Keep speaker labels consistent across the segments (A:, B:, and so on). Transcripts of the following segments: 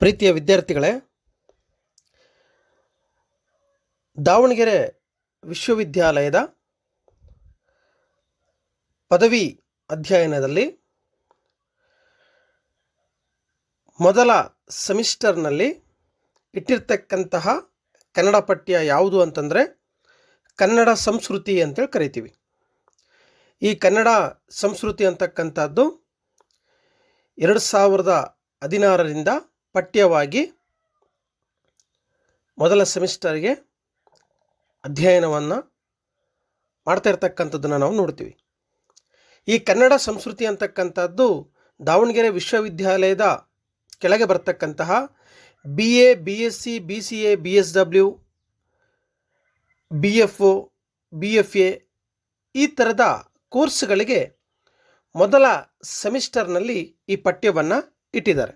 A: ಪ್ರೀತಿಯ ವಿದ್ಯಾರ್ಥಿಗಳೇ, ದಾವಣಗೆರೆ ವಿಶ್ವವಿದ್ಯಾಲಯದ ಪದವಿ ಅಧ್ಯಯನದಲ್ಲಿ ಮೊದಲ ಸೆಮಿಸ್ಟರ್ನಲ್ಲಿ ಇಟ್ಟಿರ್ತಕ್ಕಂತಹ ಕನ್ನಡ ಪಠ್ಯ ಯಾವುದು ಅಂತಂದರೆ ಕನ್ನಡ ಸಂಸ್ಕೃತಿ ಅಂತೇಳಿ ಕರಿತೀವಿ. ಈ ಕನ್ನಡ ಸಂಸ್ಕೃತಿ ಅಂತಕ್ಕಂಥದ್ದು ಎರಡು ಸಾವಿರದ ಹದಿನಾರರಿಂದ ಪಠ್ಯವಾಗಿ ಮೊದಲ ಸೆಮಿಸ್ಟರ್ಗೆ ಅಧ್ಯಯನವನ್ನು ಮಾಡ್ತಾ ಇರ್ತಕ್ಕಂಥದ್ದನ್ನು ನಾವು ನೋಡ್ತೀವಿ. ಈ ಕನ್ನಡ ಸಂಸ್ಕೃತಿ ಅಂತಕ್ಕಂಥದ್ದು ದಾವಣಗೆರೆ ವಿಶ್ವವಿದ್ಯಾಲಯದ ಕೆಳಗೆ ಬರ್ತಕ್ಕಂತಹ B A B S C B C A B S W B F O B F A ಈ ಥರದ ಕೋರ್ಸ್ಗಳಿಗೆ ಮೊದಲ ಸೆಮಿಸ್ಟರ್ನಲ್ಲಿ ಈ ಪಠ್ಯವನ್ನು ಇಟ್ಟಿದ್ದಾರೆ.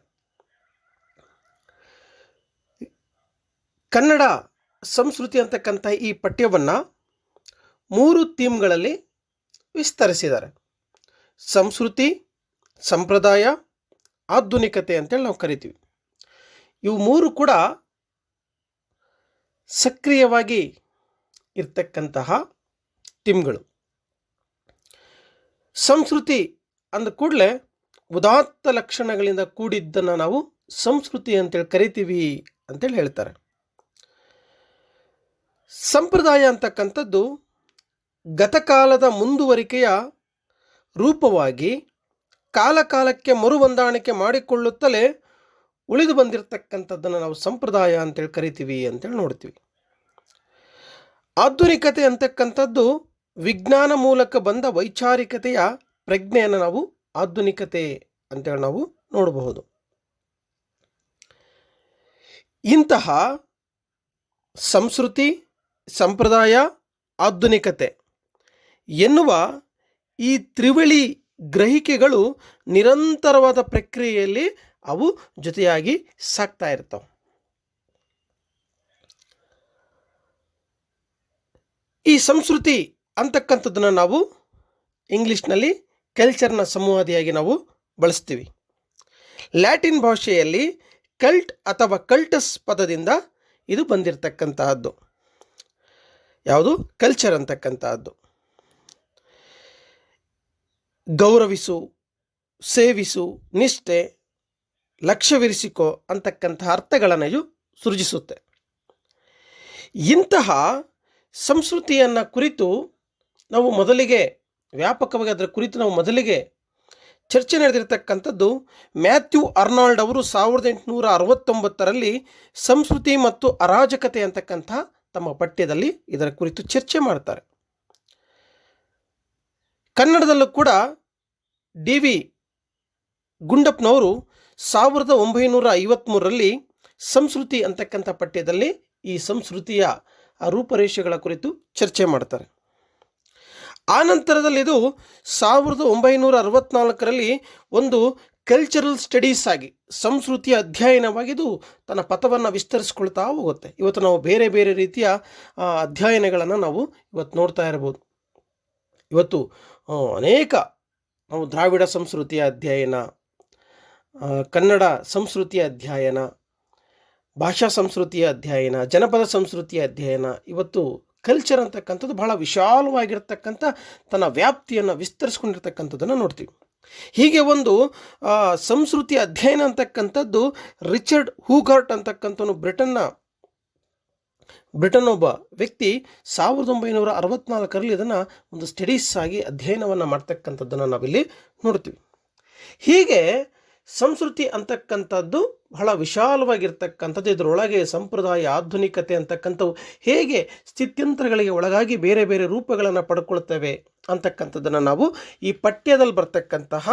A: ಕನ್ನಡ ಸಂಸ್ಕೃತಿ ಅಂತಕ್ಕಂಥ ಈ ಪಠ್ಯವನ್ನು ಮೂರು ಥೀಮ್ಗಳಲ್ಲಿ ವಿಸ್ತರಿಸಿದ್ದಾರೆ. ಸಂಸ್ಕೃತಿ, ಸಂಪ್ರದಾಯ, ಆಧುನಿಕತೆ ಅಂತೇಳಿ ನಾವು ಕರಿತೀವಿ. ಇವು ಮೂರು ಕೂಡ ಸಕ್ರಿಯವಾಗಿ ಇರ್ತಕ್ಕಂತಹ ಥೀಮ್ಗಳು. ಸಂಸ್ಕೃತಿ ಅಂದ ಕೂಡಲೇ ಉದಾತ್ತ ಲಕ್ಷಣಗಳಿಂದ ಕೂಡಿದ್ದನ್ನು ನಾವು ಸಂಸ್ಕೃತಿ ಅಂತೇಳಿ ಕರಿತೀವಿ ಅಂತೇಳಿ ಹೇಳ್ತಾರೆ. ಸಂಪ್ರದಾಯ ಅಂತಕ್ಕಂಥದ್ದು ಗತಕಾಲದ ಮುಂದುವರಿಕೆಯ ರೂಪವಾಗಿ ಕಾಲಕಾಲಕ್ಕೆ ಮರುಹೊಂದಾಣಿಕೆ ಮಾಡಿಕೊಳ್ಳುತ್ತಲೇ ಉಳಿದು ಬಂದಿರತಕ್ಕಂಥದ್ದನ್ನು ನಾವು ಸಂಪ್ರದಾಯ ಅಂತೇಳಿ ಕರಿತೀವಿ ಅಂತೇಳಿ ನೋಡ್ತೀವಿ. ಆಧುನಿಕತೆ ಅಂತಕ್ಕಂಥದ್ದು ವಿಜ್ಞಾನ ಮೂಲಕ ಬಂದ ವೈಚಾರಿಕತೆಯ ಪ್ರಜ್ಞೆಯನ್ನು ನಾವು ಆಧುನಿಕತೆ ಅಂತೇಳಿ ನಾವು ನೋಡಬಹುದು. ಇಂತಹ ಸಂಸ್ಕೃತಿ ಸಂಪ್ರದಾಯ ಆಧುನಿಕತೆ ಎನ್ನುವ ಈ ತ್ರಿವಳಿ ಗ್ರಹಿಕೆಗಳು ನಿರಂತರವಾದ ಪ್ರಕ್ರಿಯೆಯಲ್ಲಿ ಅವು ಜೊತೆಯಾಗಿ ಸಾಕ್ತಾ ಇರ್ತವೆ. ಈ ಸಂಸ್ಕೃತಿ ಅಂತಕ್ಕಂಥದ್ದನ್ನು ನಾವು ಇಂಗ್ಲೀಷ್ನಲ್ಲಿ ಕಲ್ಚರ್ನ ಸಂವಾದಿಯಾಗಿ ನಾವು ಬಳಸ್ತೀವಿ. ಲ್ಯಾಟಿನ್ ಭಾಷೆಯಲ್ಲಿ ಕಲ್ಟ್ ಅಥವಾ ಕಲ್ಟಸ್ ಪದದಿಂದ ಇದು ಬಂದಿರತಕ್ಕಂತಹದ್ದು. ಯಾವುದು? ಕಲ್ಚರ್ ಅಂತಕ್ಕಂಥದ್ದು. ಗೌರವಿಸು, ಸೇವಿಸು, ನಿಷ್ಠೆ, ಲಕ್ಷ್ಯವಿರಿಸಿಕೋ ಅಂತಕ್ಕಂತಹ ಅರ್ಥಗಳನ್ನು ಇದು ಸೃಜಿಸುತ್ತೆ. ಇಂತಹ ಸಂಸ್ಕೃತಿಯನ್ನು ಕುರಿತು ನಾವು ಮೊದಲಿಗೆ, ವ್ಯಾಪಕವಾಗಿ ಅದರ ಕುರಿತು ನಾವು ಮೊದಲಿಗೆ ಚರ್ಚೆ ನಡೆದಿರತಕ್ಕಂಥದ್ದು ಮ್ಯಾಥ್ಯೂ ಅರ್ನಾಲ್ಡ್ ಅವರು ಸಾವಿರದ ಎಂಟುನೂರ ಅರವತ್ತೊಂಬತ್ತರಲ್ಲಿ ಸಂಸ್ಕೃತಿ ಮತ್ತು ಅರಾಜಕತೆ ಅಂತಕ್ಕಂಥ ತಮ್ಮ ಪಠ್ಯದಲ್ಲಿ ಇದರ ಕುರಿತು ಚರ್ಚೆ ಮಾಡ್ತಾರೆ. ಕನ್ನಡದಲ್ಲೂ ಕೂಡ ಡಿ ವಿ ಗುಂಡಪ್ಪನವರು ಸಾವಿರದ ಒಂಬೈನೂರ ಐವತ್ತ್ಮೂರರಲ್ಲಿ ಸಂಸ್ಕೃತಿ ಅಂತಕ್ಕಂಥ ಪಠ್ಯದಲ್ಲಿ ಈ ಸಂಸ್ಕೃತಿಯ ರೂಪರೇಷೆಗಳ ಕುರಿತು ಚರ್ಚೆ ಮಾಡ್ತಾರೆ. ನಂತರದಲ್ಲಿ ಇದು ಸಾವಿರದ ಒಂಬೈನೂರ ಅರವತ್ತ್ನಾಲ್ಕರಲ್ಲಿ ಒಂದು ಕಲ್ಚರಲ್ ಸ್ಟಡೀಸ್ ಆಗಿ ಸಂಸ್ಕೃತಿಯ ಅಧ್ಯಯನವಾಗಿದ್ದು ತನ್ನ ಪಥವನ್ನು ವಿಸ್ತರಿಸ್ಕೊಳ್ತಾ ಹೋಗುತ್ತೆ. ಇವತ್ತು ನಾವು ಬೇರೆ ಬೇರೆ ರೀತಿಯ ಅಧ್ಯಯನಗಳನ್ನು ನಾವು ಇವತ್ತು ನೋಡ್ತಾ ಇರ್ಬೋದು. ಇವತ್ತು ಅನೇಕ ನಾವು ದ್ರಾವಿಡ ಸಂಸ್ಕೃತಿಯ ಅಧ್ಯಯನ ಕನ್ನಡ ಸಂಸ್ಕೃತಿಯ ಅಧ್ಯಯನ, ಭಾಷಾ ಸಂಸ್ಕೃತಿಯ ಅಧ್ಯಯನ, ಜನಪದ ಸಂಸ್ಕೃತಿಯ ಅಧ್ಯಯನ, ಇವತ್ತು ಕಲ್ಚರ್ ಅಂತಕ್ಕಂಥದ್ದು ಬಹಳ ವಿಶಾಲವಾಗಿರ್ತಕ್ಕಂಥ ತನ್ನ ವ್ಯಾಪ್ತಿಯನ್ನು ವಿಸ್ತರಿಸ್ಕೊಂಡಿರ್ತಕ್ಕಂಥದ್ದನ್ನು ನೋಡ್ತೀವಿ. ಹೀಗೆ ಒಂದು ಸಂಸ್ಕೃತಿ ಅಧ್ಯಯನ ಅಂತಕ್ಕಂಥದ್ದು ರಿಚರ್ಡ್ ಹೂಗಾರ್ಟ್ ಅಂತಕ್ಕಂಥವನು ಬ್ರಿಟನ್ನ ಬ್ರಿಟನ್ ಒಬ್ಬ ವ್ಯಕ್ತಿ ಸಾವಿರದ ಒಂಬೈನೂರ ಅರವತ್ನಾಲ್ಕರಲ್ಲಿ ಇದನ್ನು ಒಂದು ಸ್ಟಡೀಸ್ ಆಗಿ ಅಧ್ಯಯನವನ್ನು ಮಾಡ್ತಕ್ಕಂಥದ್ದನ್ನು ನಾವಿಲ್ಲಿ ನೋಡ್ತೀವಿ. ಹೀಗೆ ಸಂಸ್ಕೃತಿ ಅಂತಕ್ಕಂಥದ್ದು ಬಹಳ ವಿಶಾಲವಾಗಿರ್ತಕ್ಕಂಥದ್ದು, ಇದರೊಳಗೆ ಸಂಪ್ರದಾಯ, ಆಧುನಿಕತೆ ಅಂತಕ್ಕಂಥವು ಹೇಗೆ ಸ್ಥಿತ್ಯಂತರಗಳಿಗೆ ಒಳಗಾಗಿ ಬೇರೆ ಬೇರೆ ರೂಪಗಳನ್ನು ಪಡ್ಕೊಳ್ತವೆ ಅಂತಕ್ಕಂಥದ್ದನ್ನು ನಾವು ಈ ಪಠ್ಯದಲ್ಲಿ ಬರ್ತಕ್ಕಂತಹ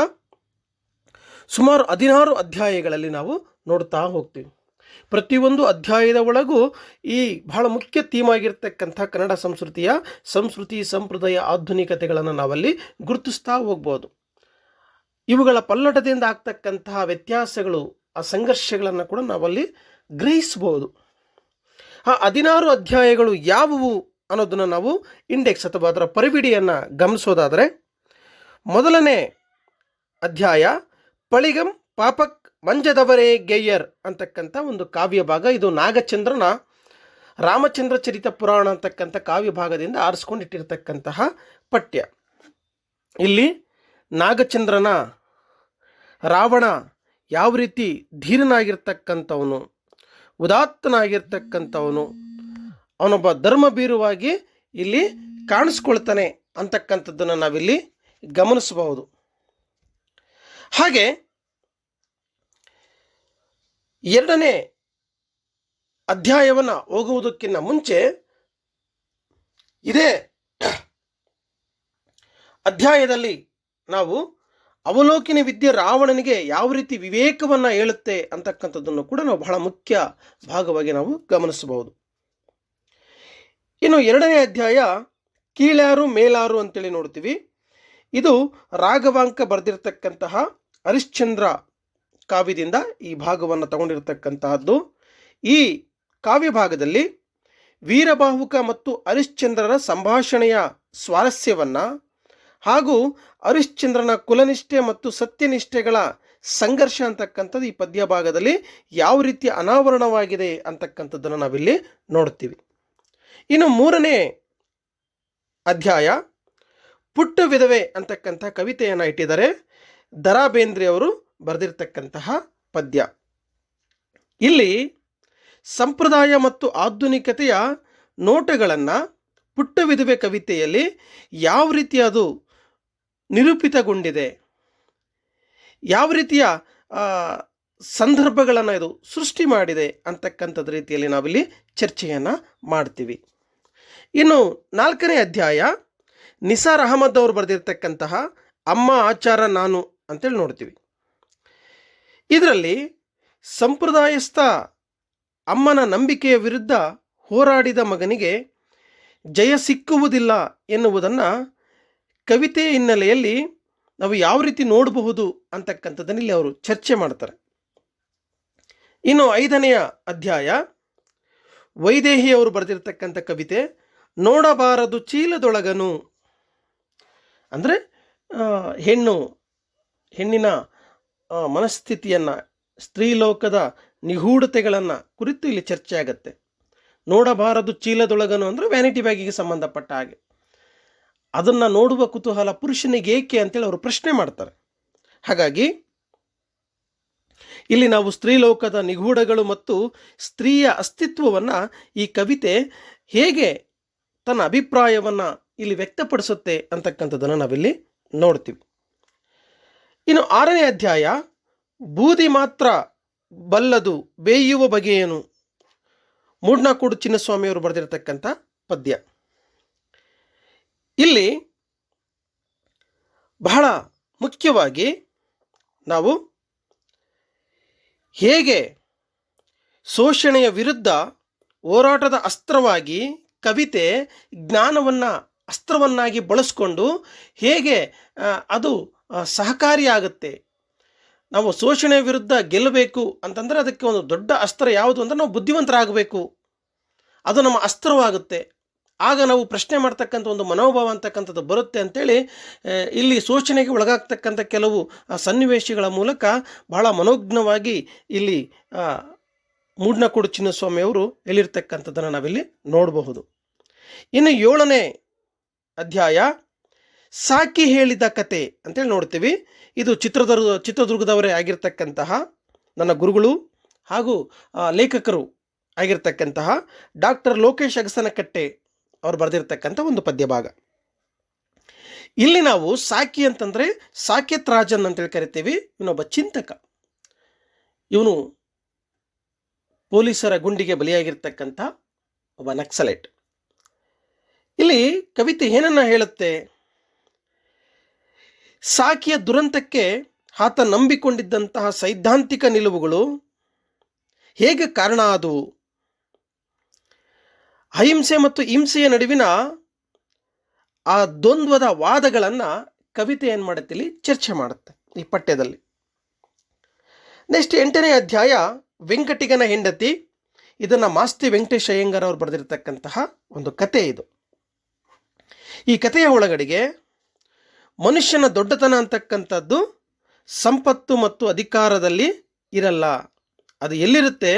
A: ಸುಮಾರು ಹದಿನಾರು ಅಧ್ಯಾಯಗಳಲ್ಲಿ ನಾವು ನೋಡ್ತಾ ಹೋಗ್ತೀವಿ. ಪ್ರತಿಯೊಂದು ಅಧ್ಯಾಯದ ಒಳಗೂ ಈ ಬಹಳ ಮುಖ್ಯ ಥೀಮ್ ಆಗಿರ್ತಕ್ಕಂಥ ಕನ್ನಡ ಸಂಸ್ಕೃತಿಯ ಸಂಸ್ಕೃತಿ, ಸಂಪ್ರದಾಯ, ಆಧುನಿಕತೆಗಳನ್ನು ನಾವಲ್ಲಿ ಗುರುತಿಸ್ತಾ ಹೋಗ್ಬೋದು. ಇವುಗಳ ಪಲ್ಲಟದಿಂದ ಆಗ್ತಕ್ಕಂತಹ ವ್ಯತ್ಯಾಸಗಳು, ಆ ಸಂಘರ್ಷಗಳನ್ನು ಕೂಡ ನಾವಲ್ಲಿ ಗ್ರಹಿಸ್ಬೋದು. ಆ ಹದಿನಾರು ಅಧ್ಯಾಯಗಳು ಯಾವುವು? ಅನ್ನೋದನ್ನು ನಾವು ಇಂಡೆಕ್ಸ್ ಅಥವಾ ಅದರ ಪರಿವಿಡಿಯನ್ನು ಗಮನಿಸೋದಾದರೆ, ಮೊದಲನೇ ಅಧ್ಯಾಯ, ಪಳಿಗಂ ಪಾಪಕ್ ಮಂಜದವರೇ ಗೆಯ್ಯರ್ ಅಂತಕ್ಕಂಥ ಒಂದು ಕಾವ್ಯ ಭಾಗ. ಇದು ನಾಗಚಂದ್ರನ ರಾಮಚಂದ್ರ ಚರಿತ ಪುರಾಣ ಅಂತಕ್ಕಂಥ ಕಾವ್ಯ ಭಾಗದಿಂದ ಆರಿಸ್ಕೊಂಡಿಟ್ಟಿರ್ತಕ್ಕಂತಹ ಪಠ್ಯ. ಇಲ್ಲಿ ನಾಗಚಂದ್ರನ ರಾವಣ ಯಾವ ರೀತಿ ಧೀರನಾಗಿರ್ತಕ್ಕಂಥವನು, ಉದಾತ್ತನಾಗಿರ್ತಕ್ಕಂಥವನು ಅವನೊಬ್ಬ ಧರ್ಮ ಬೀರುವಾಗಿ ಇಲ್ಲಿ ಕಾಣಿಸ್ಕೊಳ್ತಾನೆ ಅಂತಕ್ಕಂಥದ್ದನ್ನು ನಾವಿಲ್ಲಿ ಗಮನಿಸಬಹುದು. ಹಾಗೆ ಎರಡನೇ ಅಧ್ಯಾಯವನ್ನು ಹೋಗುವುದಕ್ಕಿಂತ ಮುಂಚೆ ಇದೇ ಅಧ್ಯಾಯದಲ್ಲಿ ನಾವು ಅವಲೋಕಿನ ವಿದ್ಯೆ ರಾವಣನಿಗೆ ಯಾವ ರೀತಿ ವಿವೇಕವನ್ನು ಹೇಳುತ್ತೆ ಅಂತಕ್ಕಂಥದ್ದನ್ನು ಕೂಡ ನಾವು ಬಹಳ ಮುಖ್ಯ ಭಾಗವಾಗಿ ನಾವು ಗಮನಿಸಬಹುದು. ಇನ್ನು ಎರಡನೇ ಅಧ್ಯಾಯ ಕೀಳಾರು ಮೇಲಾರು ಅಂತೇಳಿ ನೋಡ್ತೀವಿ. ಇದು ರಾಘವಾಂಕ ಬರೆದಿರ್ತಕ್ಕಂತಹ ಹರಿಶ್ಚಂದ್ರ ಕಾವ್ಯದಿಂದ ಈ ಭಾಗವನ್ನು ತಗೊಂಡಿರ್ತಕ್ಕಂತಹದ್ದು. ಈ ಕಾವ್ಯ ಭಾಗದಲ್ಲಿ ವೀರಬಾಹುಕ ಮತ್ತು ಹರಿಶ್ಚಂದ್ರರ ಸಂಭಾಷಣೆಯ ಸ್ವಾರಸ್ಯವನ್ನು ಹಾಗೂ ಹರಿಶ್ಚಂದ್ರನ ಕುಲನಿಷ್ಠೆ ಮತ್ತು ಸತ್ಯನಿಷ್ಠೆಗಳ ಸಂಘರ್ಷ ಅಂತಕ್ಕಂಥದ್ದು ಈ ಪದ್ಯ ಭಾಗದಲ್ಲಿ ಯಾವ ರೀತಿ ಅನಾವರಣವಾಗಿದೆ ಅಂತಕ್ಕಂಥದ್ದನ್ನು ನಾವಿಲ್ಲಿ ನೋಡ್ತೀವಿ. ಇನ್ನು ಮೂರನೇ ಅಧ್ಯಾಯ, ಪುಟ್ಟ ವಿಧವೆ ಅಂತಕ್ಕಂಥ ಕವಿತೆಯನ್ನು ಇಟ್ಟಿದ್ದಾರೆ. ದರಾ ಬೇಂದ್ರೆ ಅವರು ಬರೆದಿರ್ತಕ್ಕಂತಹ ಪದ್ಯ. ಇಲ್ಲಿ ಸಂಪ್ರದಾಯ ಮತ್ತು ಆಧುನಿಕತೆಯ ನೋಟಗಳನ್ನು ಪುಟ್ಟ ವಿಧವೆ ಕವಿತೆಯಲ್ಲಿ ಯಾವ ರೀತಿ ಅದು ನಿರೂಪಿತಗೊಂಡಿದೆ, ಯಾವ ರೀತಿಯ ಸಂದರ್ಭಗಳನ್ನು ಇದು ಸೃಷ್ಟಿ ಮಾಡಿದೆ ಅಂತಕ್ಕಂಥದ್ದು ರೀತಿಯಲ್ಲಿ ನಾವಿಲ್ಲಿ ಚರ್ಚೆಯನ್ನು ಮಾಡ್ತೀವಿ. ಇನ್ನು ನಾಲ್ಕನೇ ಅಧ್ಯಾಯ, ನಿಸಾರ್ ಅಹಮದ್ ಅವರು ಬರೆದಿರ್ತಕ್ಕಂತಹ ಅಮ್ಮ ಆಚಾರ ನಾನು ಅಂತೇಳಿ ನೋಡ್ತೀವಿ. ಇದರಲ್ಲಿ ಸಂಪ್ರದಾಯಸ್ಥ ಅಮ್ಮನ ನಂಬಿಕೆಯ ವಿರುದ್ಧ ಹೋರಾಡಿದ ಮಗನಿಗೆ ಜಯ ಸಿಕ್ಕುವುದಿಲ್ಲ ಎನ್ನುವುದನ್ನು ಕವಿತೆ ಹಿನ್ನೆಲೆಯಲ್ಲಿ ನಾವು ಯಾವ ರೀತಿ ನೋಡಬಹುದು ಅಂತಕ್ಕಂಥದ್ದನ್ನು ಇಲ್ಲಿ ಅವರು ಚರ್ಚೆ ಮಾಡ್ತಾರೆ. ಇನ್ನು ಐದನೆಯ ಅಧ್ಯಾಯ ವೈದೇಹಿ ಅವರು ಬರೆದಿರ್ತಕ್ಕಂಥ ಕವಿತೆ ನೋಡಬಾರದು ಚೀಲದೊಳಗನು. ಅಂದರೆ ಹೆಣ್ಣು, ಹೆಣ್ಣಿನ ಮನಸ್ಥಿತಿಯನ್ನು, ಸ್ತ್ರೀಲೋಕದ ನಿಗೂಢತೆಗಳನ್ನು ಕುರಿತು ಇಲ್ಲಿ ಚರ್ಚೆ ಆಗುತ್ತೆ. ನೋಡಬಾರದು ಚೀಲದೊಳಗನು ಅಂದರೆ ವ್ಯಾನಿಟಿ ಬ್ಯಾಗಿಗೆ ಸಂಬಂಧಪಟ್ಟ ಹಾಗೆ. ಅದನ್ನು ನೋಡುವ ಕುತೂಹಲ ಪುರುಷನಿಗೆ ಏಕೆ ಅಂತೇಳಿ ಅವರು ಪ್ರಶ್ನೆ ಮಾಡ್ತಾರೆ. ಹಾಗಾಗಿ, ಇಲ್ಲಿ ನಾವು ಸ್ತ್ರೀಲೋಕದ ನಿಗೂಢಗಳು ಮತ್ತು ಸ್ತ್ರೀಯ ಅಸ್ತಿತ್ವವನ್ನು ಈ ಕವಿತೆ ಹೇಗೆ ತನ್ನ ಅಭಿಪ್ರಾಯವನ್ನು ಇಲ್ಲಿ ವ್ಯಕ್ತಪಡಿಸುತ್ತೆ ಅಂತಕ್ಕಂಥದ್ದನ್ನು ನಾವಿಲ್ಲಿ ನೋಡ್ತೀವಿ. ಇನ್ನು ಆರನೇ ಅಧ್ಯಾಯ, ಬೂದಿ ಮಾತ್ರ ಬಲ್ಲದು ಬೇಯುವ ಬಗೆಯೇನು? ಮೂಡ್ನಾಕೂಡು ಚಿನ್ನಸ್ವಾಮಿಯವರು ಬರೆದಿರತಕ್ಕಂಥ ಪದ್ಯ. ಇಲ್ಲಿ ಬಹಳ ಮುಖ್ಯವಾಗಿ ನಾವು ಹೇಗೆ ಶೋಷಣೆಯ ವಿರುದ್ಧ ಹೋರಾಟದ ಅಸ್ತ್ರವಾಗಿ ಕವಿತೆ ಜ್ಞಾನವನ್ನು, ಅಸ್ತ್ರವನ್ನಾಗಿ ಬಳಸ್ಕೊಂಡು ಹೇಗೆ ಅದು ಸಹಕಾರಿಯಾಗುತ್ತೆ ನಾವು ಶೋಷಣೆ ವಿರುದ್ಧ ಗೆಲ್ಲಬೇಕು ಅಂತಂದರೆ ಅದಕ್ಕೆ ಒಂದು ದೊಡ್ಡ ಅಸ್ತ್ರ ಯಾವುದು ಅಂದರೆ ನಾವು ಬುದ್ಧಿವಂತರಾಗಬೇಕು. ಅದು ನಮ್ಮ ಅಸ್ತ್ರವಾಗುತ್ತೆ. ಆಗ ನಾವು ಪ್ರಶ್ನೆ ಮಾಡ್ತಕ್ಕಂಥ ಒಂದು ಮನೋಭಾವ ಅಂತಕ್ಕಂಥದ್ದು ಬರುತ್ತೆ ಅಂತೇಳಿ ಇಲ್ಲಿ ಶೋಷಣೆಗೆ ಒಳಗಾಗ್ತಕ್ಕಂಥ ಕೆಲವು ಸನ್ನಿವೇಶಗಳ ಮೂಲಕ ಬಹಳ ಮನೋಜ್ಞವಾಗಿ ಇಲ್ಲಿ ಮೂಡ್ನಕೋಡು ಚಿನ್ನಸ್ವಾಮಿಯವರು ಎಲ್ಲಿರ್ತಕ್ಕಂಥದ್ದನ್ನು ನಾವಿಲ್ಲಿ ನೋಡಬಹುದು. ಇನ್ನು ಏಳನೇ ಅಧ್ಯಾಯ ಸಾಕಿ ಹೇಳಿದ ಕತೆ ಅಂತೇಳಿ ನೋಡ್ತೀವಿ. ಇದು ಚಿತ್ರದುರ್ಗ, ಚಿತ್ರದುರ್ಗದವರೇ ಆಗಿರ್ತಕ್ಕಂತಹ ನನ್ನ ಗುರುಗಳು ಹಾಗೂ ಲೇಖಕರು ಆಗಿರ್ತಕ್ಕಂತಹ ಡಾಕ್ಟರ್ ಲೋಕೇಶ್ ಅಗಸನಕಟ್ಟೆ ಅವರು ಬರೆದಿರ್ತಕ್ಕಂಥ ಒಂದು ಪದ್ಯ ಭಾಗ ಇಲ್ಲಿ ನಾವು ಸಾಕಿ ಅಂತಂದರೆ ಸಾಕೇತ್ ರಾಜನ್ ಅಂತೇಳಿ ಕರಿತೀವಿ. ಇವನೊಬ್ಬ ಚಿಂತಕ. ಇವನು ಪೊಲೀಸರ ಗುಂಡಿಗೆ ಬಲಿಯಾಗಿರ್ತಕ್ಕಂಥ ಒಬ್ಬ ನಕ್ಸಲೈಟ್. ಇಲ್ಲಿ ಕವಿತೆ ಏನನ್ನ ಹೇಳುತ್ತೆ? ಸಾಕಿಯ ದುರಂತಕ್ಕೆ ಆತ ನಂಬಿಕೊಂಡಿದ್ದಂತಹ ಸೈದ್ಧಾಂತಿಕ ನಿಲುವುಗಳು ಹೇಗೆ ಕಾರಣ ಆದವು ಅಹಿಂಸೆ ಮತ್ತು ಹಿಂಸೆಯ ನಡುವಿನ ಆ ದ್ವಂದ್ವದ ವಾದಗಳನ್ನು ಕವಿತೆ ಏನು ಮಾಡುತ್ತೆ ಇಲ್ಲಿ? ಚರ್ಚೆ ಮಾಡುತ್ತೆ ಈ ಪಠ್ಯದಲ್ಲಿ. ನೆಕ್ಸ್ಟ್ ಎಂಟನೇ ಅಧ್ಯಾಯ, ವೆಂಕಟಿಗನ ಹೆಂಡತಿ. ಇದನ್ನು ಮಾಸ್ತಿ ವೆಂಕಟೇಶ್ ಅಯ್ಯಂಗಾರ್ ಅವರು ಬರೆದಿರ್ತಕ್ಕಂತಹ ಒಂದು ಕತೆ ಇದು. ಈ ಕಥೆಯ ಒಳಗಡೆಗೆ ಮನುಷ್ಯನ ದೊಡ್ಡತನ ಅಂತಕ್ಕಂಥದ್ದು ಸಂಪತ್ತು ಮತ್ತು ಅಧಿಕಾರದಲ್ಲಿ ಇರಲ್ಲ. ಅದು ಎಲ್ಲಿರುತ್ತೆ?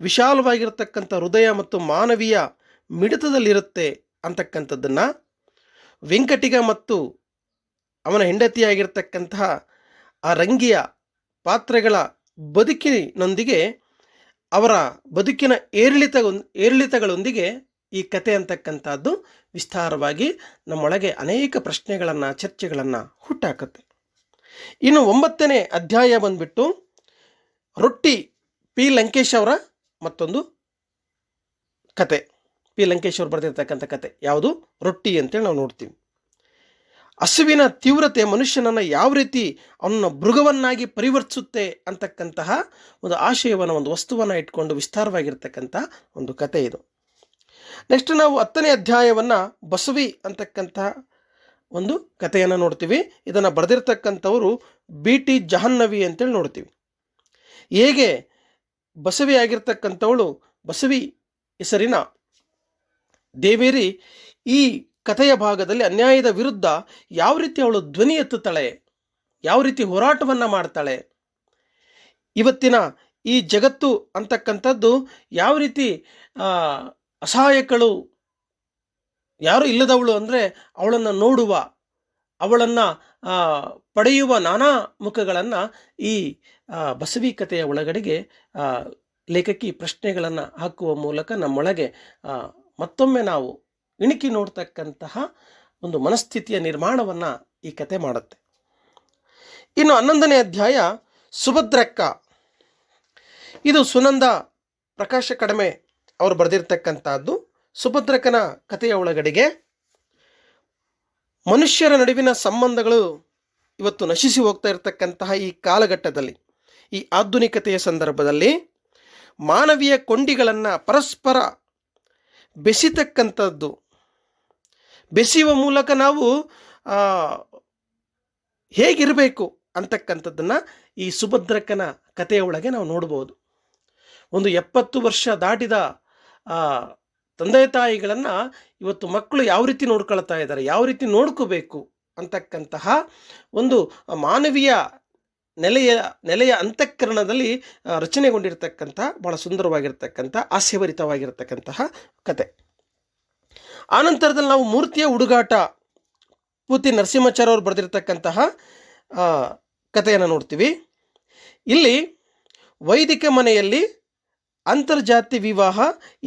A: ವಿಶಾಲವಾಗಿರತಕ್ಕಂಥ ಹೃದಯ ಮತ್ತು ಮಾನವೀಯ ಮಿಡಿತದಲ್ಲಿರುತ್ತೆ ಅಂತಕ್ಕಂಥದ್ದನ್ನು ವೆಂಕಟಿಗ ಮತ್ತು ಅವನ ಹೆಂಡತಿಯಾಗಿರ್ತಕ್ಕಂತಹ ಆ ರಂಗಿಯ ಪಾತ್ರಗಳ ಬದುಕಿನೊಂದಿಗೆ ಅವರ ಬದುಕಿನ ಏರಿಳಿತ ಏರಿಳಿತಗಳೊಂದಿಗೆ ಈ ಕತೆ ಅಂತಕ್ಕಂಥದ್ದು ವಿಸ್ತಾರವಾಗಿ ನಮ್ಮೊಳಗೆ ಅನೇಕ ಪ್ರಶ್ನೆಗಳನ್ನು, ಚರ್ಚೆಗಳನ್ನು ಹುಟ್ಟಾಕತ್ತೆ. ಇನ್ನು ಒಂಬತ್ತನೇ ಅಧ್ಯಾಯ ಬಂದ್ಬಿಟ್ಟು ರೊಟ್ಟಿ ಪಿ ಲಂಕೇಶ್ ಅವರ ಮತ್ತೊಂದು ಕತೆ. ಪಿ ಲಂಕೇಶ್ ಅವರು ಬರೆದಿರ್ತಕ್ಕಂಥ ಕತೆ. ಯಾವುದು? ರೊಟ್ಟಿ ಅಂತೇಳಿ ನಾವು ನೋಡ್ತೀವಿ. ಹಸುವಿನ ತೀವ್ರತೆ ಮನುಷ್ಯನನ್ನು ಯಾವ ರೀತಿ ಅವನ ಮೃಗವನ್ನಾಗಿ ಪರಿವರ್ತಿಸುತ್ತೆ ಅಂತಕ್ಕಂತಹ ಒಂದು ಆಶಯವನ್ನು, ಒಂದು ವಸ್ತುವನ್ನು ಇಟ್ಕೊಂಡು ವಿಸ್ತಾರವಾಗಿರ್ತಕ್ಕಂಥ ಒಂದು ಕತೆ ಇದು. ನೆಕ್ಸ್ಟ್ ನಾವು ಹತ್ತನೇ ಅಧ್ಯಾಯವನ್ನು ಬಸವಿ ಅಂತಕ್ಕಂತಹ ಒಂದು ಕಥೆಯನ್ನು ನೋಡ್ತೀವಿ. ಇದನ್ನು ಬರೆದಿರ್ತಕ್ಕಂಥವರು ಬಿ ಟಿ ಜಹನ್ನವಿ ಅಂತೇಳಿ ನೋಡ್ತೀವಿ. ಹೇಗೆ ಬಸವಿ ಆಗಿರ್ತಕ್ಕಂಥವಳು ಬಸವಿ ಹೆಸರಿನ ದೇವೇರಿ ಈ ಕಥೆಯ ಭಾಗದಲ್ಲಿ ಅನ್ಯಾಯದ ವಿರುದ್ಧ ಯಾವ ರೀತಿ ಅವಳು ಧ್ವನಿ ಎತ್ತುತ್ತಾಳೆ, ಯಾವ ರೀತಿ ಹೋರಾಟವನ್ನು ಮಾಡ್ತಾಳೆ, ಇವತ್ತಿನ ಈ ಜಗತ್ತು ಅಂತಕ್ಕಂಥದ್ದು ಯಾವ ರೀತಿ ಅಸಹಾಯಕಳು ಯಾರು ಇಲ್ಲದವಳು ಅಂದರೆ ಅವಳನ್ನು ನೋಡುವ, ಅವಳನ್ನು ಪಡೆಯುವ ನಾನಾ ಮುಖಗಳನ್ನು ಈ ಬಸವಿಕತೆಯ ಒಳಗಡೆಗೆ ಲೇಖಕಿ ಪ್ರಶ್ನೆಗಳನ್ನು ಹಾಕುವ ಮೂಲಕ ನಮ್ಮೊಳಗೆ ಮತ್ತೊಮ್ಮೆ ನಾವು ಇಣುಕಿ ನೋಡ್ತಕ್ಕಂತಹ ಒಂದು ಮನಸ್ಥಿತಿಯ ನಿರ್ಮಾಣವನ್ನು ಈ ಕತೆ ಮಾಡುತ್ತೆ. ಇನ್ನು ಹನ್ನೊಂದನೇ ಅಧ್ಯಾಯ, ಸುಭದ್ರಕ್ಕ. ಇದು ಸುನಂದ ಪ್ರಕಾಶ ಕಡಿಮೆ ಅವರು ಬರೆದಿರ್ತಕ್ಕಂಥದ್ದು ಸುಭದ್ರಕನ ಕಥೆಯ ಒಳಗಡೆಗೆ, ಮನುಷ್ಯರ ನಡುವಿನ ಸಂಬಂಧಗಳು ಇವತ್ತು ನಶಿಸಿ ಹೋಗ್ತಾ ಇರತಕ್ಕಂತಹ ಈ ಕಾಲಘಟ್ಟದಲ್ಲಿ, ಈ ಆಧುನಿಕತೆಯ ಸಂದರ್ಭದಲ್ಲಿ ಮಾನವೀಯ ಕೊಂಡಿಗಳನ್ನು ಪರಸ್ಪರ ಬೆಸಿತಕ್ಕಂಥದ್ದು. ಬೆಸೆಯುವ ಮೂಲಕ ನಾವು ಹೇಗಿರಬೇಕು ಅಂತಕ್ಕಂಥದ್ದನ್ನು ಈ ಸುಭದ್ರಕನ ಕಥೆಯ ಒಳಗೆ ನಾವು ನೋಡ್ಬೋದು. ಒಂದು ಎಪ್ಪತ್ತು ವರ್ಷ ದಾಟಿದ ತಂದೆ ತಾಯಿಗಳನ್ನು ಇವತ್ತು ಮಕ್ಕಳು ಯಾವ ರೀತಿ ನೋಡ್ಕೊಳ್ತಾ ಇದ್ದಾರೆ, ಯಾವ ರೀತಿ ನೋಡ್ಕೋಬೇಕು ಅಂತಕ್ಕಂತಹ ಒಂದು ಮಾನವೀಯ ನೆಲೆಯ ನೆಲೆಯ ಅಂತಃಕರಣದಲ್ಲಿ ರಚನೆಗೊಂಡಿರ್ತಕ್ಕಂಥ ಭಾಳ ಸುಂದರವಾಗಿರ್ತಕ್ಕಂಥ ಹಾಸ್ಯಭರಿತವಾಗಿರ್ತಕ್ಕಂತಹ ಕತೆ. ಆನಂತರದಲ್ಲಿ ನಾವು ಮೂರ್ತಿಯ ಹುಡುಗಾಟ, ಪೂತಿ ನರಸಿಂಹಾಚಾರ್ಯ ಅವರು ಬರೆದಿರ್ತಕ್ಕಂತಹ ಕಥೆಯನ್ನು ನೋಡ್ತೀವಿ. ಇಲ್ಲಿ ವೈದಿಕ ಮನೆಯಲ್ಲಿ ಅಂತರ್ಜಾತಿ ವಿವಾಹ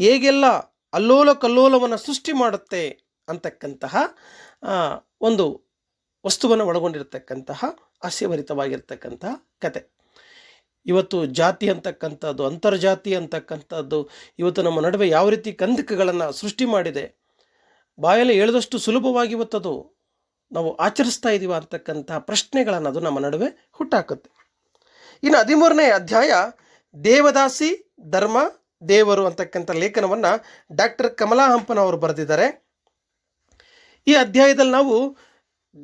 A: ಹೇಗೆಲ್ಲ ಅಲ್ಲೋಲ ಕಲ್ಲೋಲವನ್ನು ಸೃಷ್ಟಿ ಮಾಡುತ್ತೆ ಅಂತಕ್ಕಂತಹ ಒಂದು ವಸ್ತುವನ್ನು ಒಳಗೊಂಡಿರ್ತಕ್ಕಂತಹ ಹಾಸ್ಯಭರಿತವಾಗಿರ್ತಕ್ಕಂತಹ ಕತೆ. ಇವತ್ತು ಜಾತಿ ಅಂತಕ್ಕಂಥದ್ದು, ಅಂತರ್ಜಾತಿ ಅಂತಕ್ಕಂಥದ್ದು, ಇವತ್ತು ನಮ್ಮ ನಡುವೆ ಯಾವ ರೀತಿ ಕಂದಕಗಳನ್ನು ಸೃಷ್ಟಿ ಮಾಡಿದೆ, ಬಾಯಲ್ಲಿ ಹೇಳಿದಷ್ಟು ಸುಲಭವಾಗಿ ಇವತ್ತದು ನಾವು ಆಚರಿಸ್ತಾ ಇದ್ದೀವ ಅಂತಕ್ಕಂತಹ ಪ್ರಶ್ನೆಗಳನ್ನು ಅದು ನಮ್ಮ ನಡುವೆ ಹುಟ್ಟಾಕುತ್ತೆ. ಇನ್ನು ಹದಿಮೂರನೇ ಅಧ್ಯಾಯ ದೇವದಾಸಿ, ಧರ್ಮ, ದೇವರು ಅಂತಕ್ಕಂಥ ಲೇಖನವನ್ನು ಡಾಕ್ಟರ್ ಕಮಲಾ ಹಂಪನ್ ಅವರು ಬರೆದಿದ್ದಾರೆ. ಈ ಅಧ್ಯಾಯದಲ್ಲಿ ನಾವು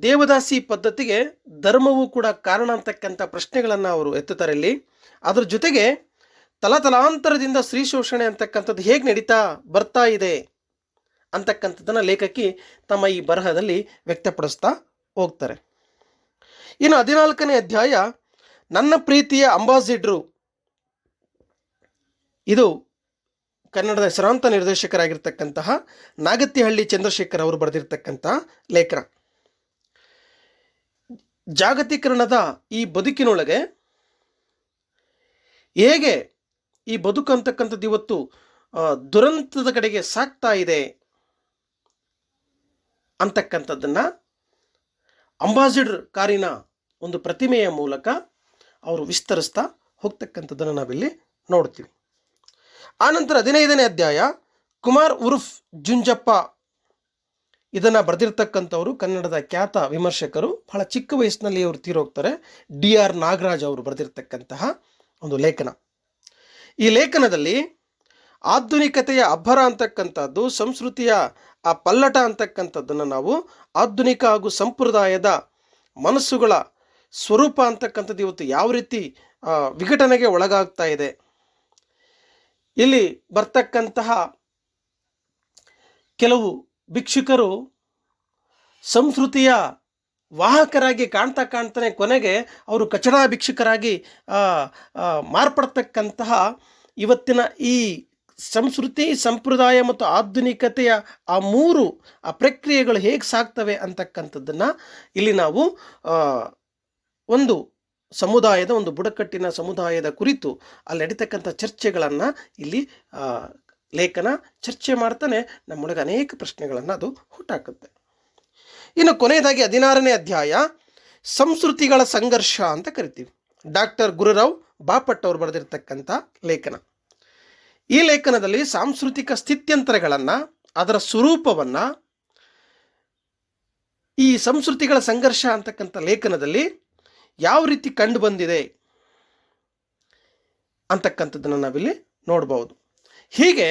A: ದೇವದಾಸಿ ಪದ್ಧತಿಗೆ ಧರ್ಮವೂ ಕೂಡ ಕಾರಣ ಅಂತಕ್ಕಂಥ ಪ್ರಶ್ನೆಗಳನ್ನು ಅವರು ಎತ್ತುತ್ತಾರೆ ಇಲ್ಲಿ. ಅದ್ರ ಜೊತೆಗೆ ತಲತಲಾಂತರದಿಂದ ಸ್ತ್ರೀ ಶೋಷಣೆ ಅಂತಕ್ಕಂಥದ್ದು ಹೇಗೆ ನಡೀತಾ ಬರ್ತಾ ಇದೆ ಅಂತಕ್ಕಂಥದ್ದನ್ನು ಲೇಖಕಿ ತಮ್ಮ ಈ ಬರಹದಲ್ಲಿ ವ್ಯಕ್ತಪಡಿಸ್ತಾ ಹೋಗ್ತಾರೆ. ಇನ್ನು ಹದಿನಾಲ್ಕನೇ ಅಧ್ಯಾಯ, ನನ್ನ ಪ್ರೀತಿಯ ಅಂಬಾಸಿಡ್ರು ಇದು ಕನ್ನಡದ ಹೆಸರಾಂತ ನಿರ್ದೇಶಕರಾಗಿರ್ತಕ್ಕಂತಹ ನಾಗತಿಹಳ್ಳಿ ಚಂದ್ರಶೇಖರ್ ಅವರು ಬರೆದಿರ್ತಕ್ಕಂತಹ ಲೇಖನ. ಜಾಗತೀಕರಣದ ಈ ಬದುಕಿನೊಳಗೆ ಹೇಗೆ ಈ ಬದುಕು ಅಂತಕ್ಕಂಥದ್ದು ಇವತ್ತು ದುರಂತದ ಕಡೆಗೆ ಸಾಗ್ತಾ ಇದೆ ಅಂತಕ್ಕಂಥದ್ದನ್ನು ಅಂಬಾಸಿಡರ್ ಕಾರಿನ ಒಂದು ಪ್ರತಿಮೆಯ ಮೂಲಕ ಅವರು ವಿಸ್ತರಿಸ್ತಾ ಹೋಗ್ತಕ್ಕಂಥದ್ದನ್ನು ನಾವಿಲ್ಲಿ ನೋಡ್ತೀವಿ. ಆನಂತರ ಹದಿನೈದನೇ ಅಧ್ಯಾಯ, ಕುಮಾರ್ ಉರ್ಫ್ ಜುಂಜಪ್ಪ. ಇದನ್ನು ಬರೆದಿರ್ತಕ್ಕಂಥವರು ಕನ್ನಡದ ಖ್ಯಾತ ವಿಮರ್ಶಕರು, ಬಹಳ ಚಿಕ್ಕ ವಯಸ್ಸಿನಲ್ಲಿ ಅವರು ತೀರೋಗ್ತಾರೆ. ಡಿ ಆರ್ ನಾಗರಾಜ್ ಅವರು ಬರೆದಿರ್ತಕ್ಕಂತಹ ಒಂದು ಲೇಖನ. ಈ ಲೇಖನದಲ್ಲಿ ಆಧುನಿಕತೆಯ ಅಬ್ಬರ ಅಂತಕ್ಕಂಥದ್ದು, ಸಂಸ್ಕೃತಿಯ ಆ ಪಲ್ಲಟ ಅಂತಕ್ಕಂಥದ್ದನ್ನು ನಾವು ಆಧುನಿಕ ಹಾಗೂ ಸಂಪ್ರದಾಯದ ಮನಸ್ಸುಗಳ ಸ್ವರೂಪ ಅಂತಕ್ಕಂಥದ್ದು ಇವತ್ತು ಯಾವ ರೀತಿ ವಿಘಟನೆಗೆ ಒಳಗಾಗ್ತಾ ಇದೆ. ಇಲ್ಲಿ ಬರ್ತಕ್ಕಂತಹ ಕೆಲವು ಭಿಕ್ಷುಕರು ಸಂಸ್ಕೃತಿಯ ವಾಹಕರಾಗಿ ಕಾಣ್ತಾ ಕಾಣ್ತಾನೆ ಕೊನೆಗೆ ಅವರು ಕಚಡ ಭಿಕ್ಷುಕರಾಗಿ ಮಾರ್ಪಡ್ತಕ್ಕಂತಹ ಇವತ್ತಿನ ಈ ಸಂಸ್ಕೃತಿ, ಸಂಪ್ರದಾಯ ಮತ್ತು ಆಧುನಿಕತೆಯ ಆ ಮೂರು, ಆ ಪ್ರಕ್ರಿಯೆಗಳು ಹೇಗೆ ಸಾಗ್ತವೆ ಅಂತಕ್ಕಂಥದ್ದನ್ನು ಇಲ್ಲಿ ನಾವು ಒಂದು ಸಮುದಾಯದ ಒಂದು ಬುಡಕಟ್ಟಿನ ಸಮುದಾಯದ ಕುರಿತು ಅಲ್ಲಿ ನಡೀತಕ್ಕಂಥ ಚರ್ಚೆಗಳನ್ನು ಇಲ್ಲಿ ಲೇಖನ ಚರ್ಚೆ ಮಾಡ್ತಾನೆ. ನಮ್ಮೊಳಗೆ ಅನೇಕ ಪ್ರಶ್ನೆಗಳನ್ನು ಅದು ಹುಟ್ಟಾಕುತ್ತೆ. ಇನ್ನು ಕೊನೆಯದಾಗಿ ಹದಿನಾರನೇ ಅಧ್ಯಾಯ, ಸಂಸ್ಕೃತಿಗಳ ಸಂಘರ್ಷ ಅಂತ ಕರಿತೀವಿ. ಡಾಕ್ಟರ್ ಗುರುರಾವ್ ಬಾಪಟ್ ಅವರು ಬರೆದಿರ್ತಕ್ಕಂಥ ಲೇಖನ. ಈ ಲೇಖನದಲ್ಲಿ ಸಾಂಸ್ಕೃತಿಕ ಸ್ಥಿತ್ಯಂತರಗಳನ್ನು, ಅದರ ಸ್ವರೂಪವನ್ನು, ಈ ಸಂಸ್ಕೃತಿಗಳ ಸಂಘರ್ಷ ಅಂತಕ್ಕಂಥ ಲೇಖನದಲ್ಲಿ ಯಾವ ರೀತಿ ಕಂಡು ಬಂದಿದೆ ಅಂತಕ್ಕಂಥದ್ದನ್ನು ನಾವಿಲ್ಲಿ ನೋಡ್ಬೋದು. ಹೀಗೆ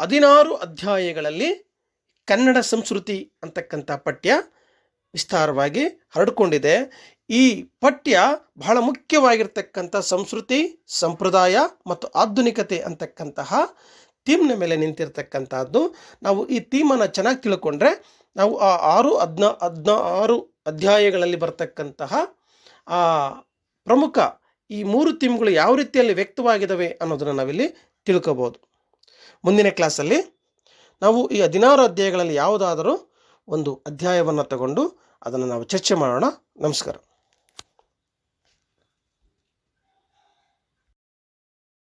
A: ಹದಿನಾರು ಅಧ್ಯಾಯಗಳಲ್ಲಿ ಕನ್ನಡ ಸಂಸ್ಕೃತಿ ಅಂತಕ್ಕಂಥ ಪಠ್ಯ ವಿಸ್ತಾರವಾಗಿ ಹರಡಿಕೊಂಡಿದೆ. ಈ ಪಠ್ಯ ಬಹಳ ಮುಖ್ಯವಾಗಿರ್ತಕ್ಕಂಥ ಸಂಸ್ಕೃತಿ, ಸಂಪ್ರದಾಯ ಮತ್ತು ಆಧುನಿಕತೆ ಅಂತಕ್ಕಂತಹ ಥೀಮ್ನ ಮೇಲೆ ನಿಂತಿರ್ತಕ್ಕಂಥದ್ದು. ನಾವು ಈ ಥೀಮನ್ನು ಚೆನ್ನಾಗಿ ತಿಳ್ಕೊಂಡ್ರೆ ನಾವು ಆ ಆರು ಹದ್ನ ಹದಿನಾರು ಅಧ್ಯಾಯಗಳಲ್ಲಿ ಬರ್ತಕ್ಕಂತಹ ಪ್ರಮುಖ ಈ ಮೂರು ಥೀಮ್ಗಳು ಯಾವ ರೀತಿಯಲ್ಲಿ ವ್ಯಕ್ತವಾಗಿದ್ದಾವೆ ಅನ್ನೋದನ್ನು ನಾವಿಲ್ಲಿ ತಿಳ್ಕೋಬೋದು. ಮುಂದಿನ ಕ್ಲಾಸಲ್ಲಿ ನಾವು ಈ ಹದಿನಾರು ಅಧ್ಯಾಯಗಳಲ್ಲಿ ಯಾವುದಾದರೂ ಒಂದು ಅಧ್ಯಾಯವನ್ನು ತಗೊಂಡು ಅದನ್ನು ನಾವು ಚರ್ಚೆ ಮಾಡೋಣ. ನಮಸ್ಕಾರ.